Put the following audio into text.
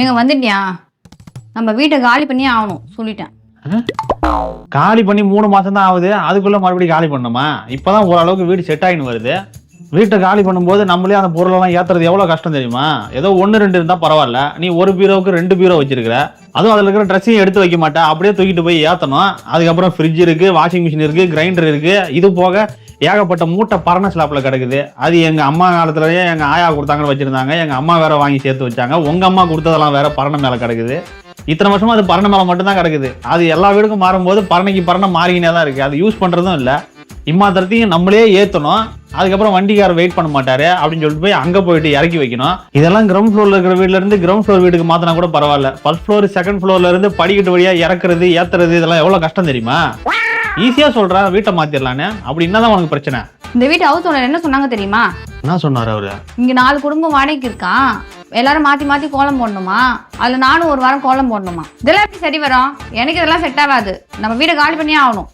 எங்க வந்துட்டியா? நம்ம வீட்டை காலி பண்ணியே ஆகணும் சொல்லிட்டேன். காலி பண்ணி மூணு மாசம் தான் ஆகுது. அதுக்குள்ள மறுபடியும் காலி பண்ணணுமா? இப்பதான் ஓரளவுக்கு வீடு செட் ஆகின்னு வருது. வீட்டை காலி பண்ணும்போது நம்மளே அந்த பொருளெல்லாம் ஏத்துறது எவ்வளவு கஷ்டம் தெரியுமா? ஏதோ ஒன்று ரெண்டு இருந்தா பரவாயில்ல. நீ ஒரு பீரோவுக்கு ரெண்டு பீரோ வச்சிருக்கிற. அதுவும் அதுல இருக்கிற ட்ரெஸ்ஸையும் எடுத்து வைக்க மாட்டேன். அப்படியே தூக்கிட்டு போய் ஏத்தணும். அதுக்கப்புறம் ஃப்ரிட்ஜ் இருக்கு வாஷிங் மிஷின் இருக்கு கிரைண்டர் இருக்கு. இது போக ஏகப்பட்ட மூட்டை பரண ஸ்லாப்ல கிடக்குது. அது எங்க அம்மா காலத்துலயே எங்க ஆயா கொடுத்தாங்கன்னு வச்சிருந்தாங்க. எங்க அம்மா வேற வாங்கி சேர்த்து வச்சாங்க. உங்க அம்மா கொடுத்ததெல்லாம் வேற பரண மேல கிடக்குது. இத்தனை வருஷமா அது பரண மேல மட்டும்தான் கிடக்குது. அது எல்லா வீடுக்கும் மாறும்போது பரணைக்கு பரணை மாறிக்கினே தான் இருக்கு. அது யூஸ் பண்றதும் இல்லை. இம்மாத்திரத்தையும் நம்மளே ஏற்றணும் அதுக்கப்புறம் வண்டிக்காரர் வெயிட் பண்ண மாட்டாரு அப்படின்னு சொல்லிட்டு போய் அங்கே போயிட்டு இறக்கி வைக்கணும். இதெல்லாம் கிரவுண்ட் ஃப்ளோரில் இருக்கிற வீட்டிலேருந்து கிரவுண்ட் ஃப்ளோர் வீட்டுக்கு மாற்றினா கூட பரவாயில்ல. ஃபர்ஸ்ட் ஃப்ளோர் செகண்ட் ஃப்ளோர்லேருந்து படிக்கட்டு வழியாக இறக்குறது ஏத்துறது இதெல்லாம் எவ்வளோ கஷ்டம் தெரியுமா? ஈஸியாக சொல்கிறேன் வீட்டை மாற்றிடலான்னு அப்படி என்னதான் உனக்கு பிரச்சனை. இந்த வீட்டு ஹவுஸ் ஓனர் என்ன சொன்னாங்க தெரியுமா? என்ன சொன்னார் அவரு? இங்க நாலு குடும்பம் வாடகைக்கு இருக்கான். எல்லாரும் மாத்தி மாத்தி கோலம் போடணுமா? அதுல நானும் ஒரு வாரம் கோலம் போடணுமா? இதெல்லாம் எப்படி சரி வரும்? எனக்கு இதெல்லாம் செட் ஆகாது. நம்ம வீடை காலி பண்ணியே ஆகணும்.